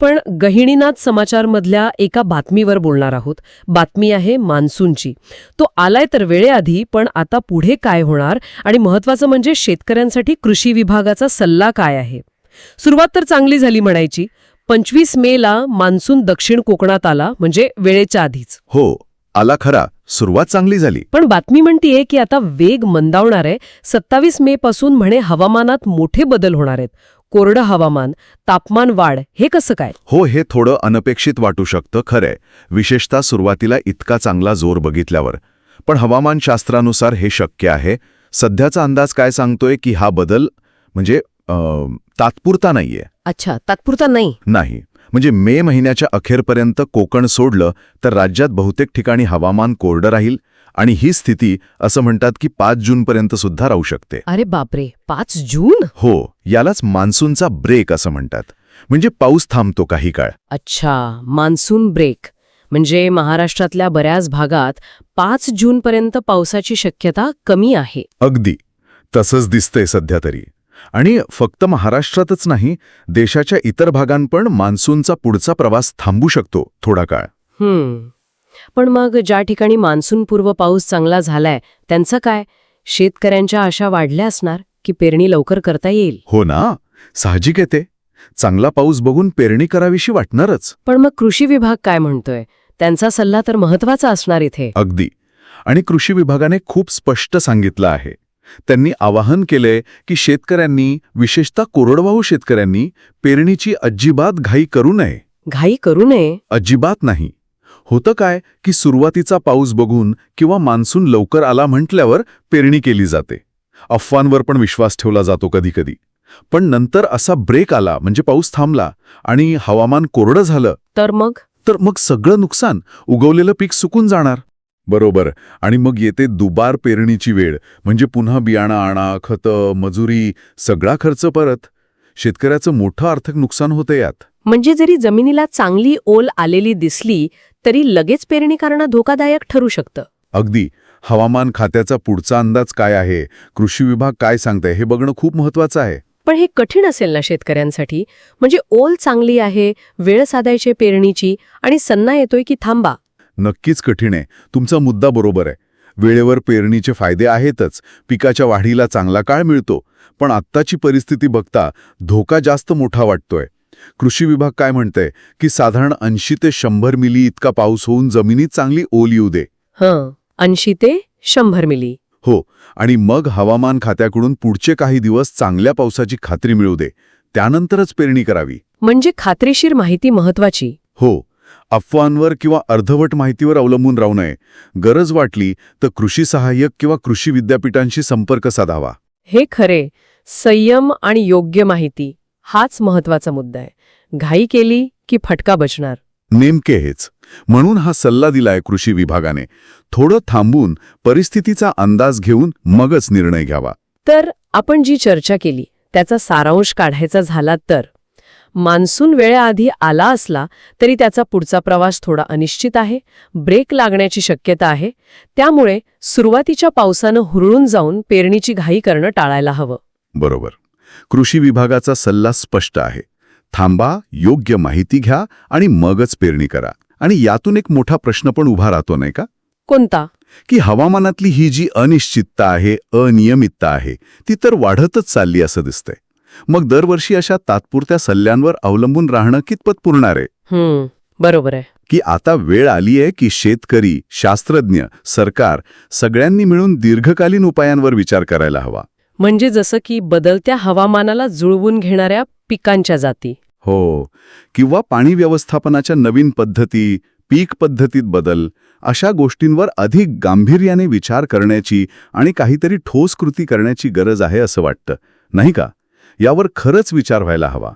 पण गहिणीनाथ समाचारमधल्या एका बातमीवर बोलणार आहोत. बातमी आहे मान्सूनची. तो आलाय तर वेळेआधी पण आता पुढे काय होणार आणि महत्वाचं म्हणजे शेतकऱ्यांसाठी कृषी विभागाचा सल्ला काय आहे? सुरुवात तर चांगली झाली म्हणायची. पंचवीस मेला मान्सून दक्षिण कोकणात आला म्हणजे वेळेच्या आधीच. हो आला खरा. सुरुवात चांगली झाली. पण बातमी म्हणतीये की आता वेग मंदावणार आहे सत्तावीस मे पासून म्हणे हवामानात मोठे बदल होणार आहेत. कोरडं हवामान तापमान वाढ हे कसं काय? हो हे थोडं अनपेक्षित वाटू शकतं खरंय. विशेषतः सुरुवातीला इतका चांगला जोर बघितल्यावर. पण हवामानशास्त्रानुसार हे शक्य आहे. सध्याचा अंदाज काय सांगतोय की हा बदल म्हणजे तात्पुरता नाहीये. अच्छा तात्पुरता नाही. नाही. म्हणजे मे महिन्याच्या अखेरपर्यंत कोकण सोडलं तर राज्यात बहुतेक ठिकाणी हवामान कोरडं राहील आणि ही स्थिती असं म्हणतात की पाच जूनपर्यंत सुद्धा राहू शकते. अरे बापरे पाच जून? हो यालाच मान्सूनचा ब्रेक असं म्हणतात. म्हणजे पाऊस थांबतो काही काळ. अच्छा मान्सून ब्रेक. म्हणजे महाराष्ट्रातल्या बऱ्याच भागात पाच जूनपर्यंत पावसाची शक्यता कमी आहे. अगदी. तसंच दिसतंय सध्या तरी. आणि फक्त महाराष्ट्रातच नाही देशाच्या इतर भागांपण मान्सूनचा पुढचा प्रवास थांबू शकतो थोडा काळ. हम्म. पण मग ज्या ठिकाणी मान्सूनपूर्व पाऊस चांगला झालाय त्यांचं काय? शेतकऱ्यांच्या आशा वाढल्या असणार की पेरणी लवकर करता येईल? हो ना. साहजिक येते चांगला पाऊस बघून पेरणी करावीशी वाटणारच. पण मग कृषी विभाग काय म्हणतोय? त्यांचा सल्ला तर महत्त्वाचा असणार इथे. अगदी. आणि कृषी विभागाने खूप स्पष्ट सांगितलं आहे. त्यांनी आवाहन केलंय की शेतकऱ्यांनी विशेषतः कोरडवाहू शेतकऱ्यांनी पेरणीची अजिबात घाई करू नये. घाई करू नये? अजिबात नाही. होतं काय की सुरुवातीचा पाऊस बघून किंवा मान्सून लवकर आला म्हटल्यावर पेरणी केली जाते. अफवांवर पण विश्वास ठेवला जातो कधीकधी. पण नंतर असा ब्रेक आला म्हणजे पाऊस थांबला आणि हवामान कोरडं झालं. तर मग? तर मग सगळं नुकसान उगवलेलं पीक सुकून जाणार. बरोबर. आणि मग येते दुबार पेरणीची वेळ म्हणजे पुन्हा बियाणं आणा खतं मजुरी सगळा खर्च परत. शेतकऱ्याचं मोठं आर्थिक नुकसान होतं यात. म्हणजे जरी जमिनीला चांगली ओल आलेली दिसली तरी लगेच पेरणी करणं धोकादायक ठरू शकतं. अगदी. हवामान खात्याचा पुढचा अंदाज काय आहे? कृषी विभाग काय सांगताय हे बघणं खूप महत्वाचं आहे. पण हे कठीण असेल ना शेतकऱ्यांसाठी? म्हणजे ओल चांगली आहे वेळ साधायची पेरणीची आणि सन्ना येतोय की थांबा. नक्कीच कठीण आहे. तुमचा मुद्दा बरोबर आहे. वेळेवर पेरणीचे फायदे आहेतच. पिकाच्या वाढीला चांगला काळ मिळतो. पण आत्ताची परिस्थिती बघता धोका जास्त मोठा वाटतोय. कृषी विभाग काय म्हणतंय? की साधारण ऐंशी ते शंभर मिली इतका पाऊस होऊन जमिनीत चांगली ओल येऊ दे. हं ऐंशी ते शंभर मिली. हो आणि मग हवामान खात्याकडून पुढचे काही दिवस चांगल्या पावसाची खात्री मिळू दे. त्यानंतरच पेरणी करावी. म्हणजे खात्रीशीर माहिती महत्वाची. हो अफवांवर किंवा अर्धवट माहितीवर अवलंबून राहू नये. गरज वाटली तर कृषी सहाय्यक किंवा कृषी विद्यापीठांशी संपर्क साधावा. हे खरे संयम आणि योग्य माहिती. हाच महत्त्वाचा मुद्दा आहे. घाई केली की फटका बचणार नेमके हेच. म्हणून हा सल्ला दिलाय कृषी विभागाने. थोडं थांबून परिस्थितीचा अंदाज घेऊन मगच निर्णय घ्यावा. तर आपण जी चर्चा केली त्याचा सारांश काढायचा झाला तर? मान्सून वेळेआधी आला असला तरी त्याचा पुढचा प्रवास थोडा अनिश्चित आहे ब्रेक लागण्याची शक्यता आहे. त्यामुळे सुरुवातीच्या पावसानं हुरळून जाऊन पेरणीची घाई करणं टाळायला हवं. बरोबर. कृषी विभागाचा सल्ला स्पष्ट आहे. थांबा योग्य माहिती घ्या आणि मगच पेरणी करा. आणि यातून एक मोठा प्रश्न पण उभा राहतो नाही का? कोणता? की हवामानातली ही जी अनिश्चितता आहे अनियमितता आहे ती तर वाढतच चालली असं दिसतंय. मग दरवर्षी अशा तात्पुरत्या सल्ल्यांवर अवलंबून राहणं कितपत पुरणार आहे? बरोबर आहे. की आता वेळ आली आहे की शेतकरी शास्त्रज्ञ सरकार सगळ्यांनी मिळून दीर्घकालीन उपायांवर विचार करायला हवा. म्हणजे जसं की बदलत्या हवामानाला जुळवून घेणाऱ्या पिकांच्या जाती. हो किंवा पाणी व्यवस्थापनाच्या नवीन पद्धती पीक पद्धतीत बदल अशा गोष्टींवर अधिक गांभीर्याने विचार करण्याची आणि काहीतरी ठोस कृती करण्याची गरज आहे असं वाटतं नाही का? यावर खरंच विचार व्हायला हवा.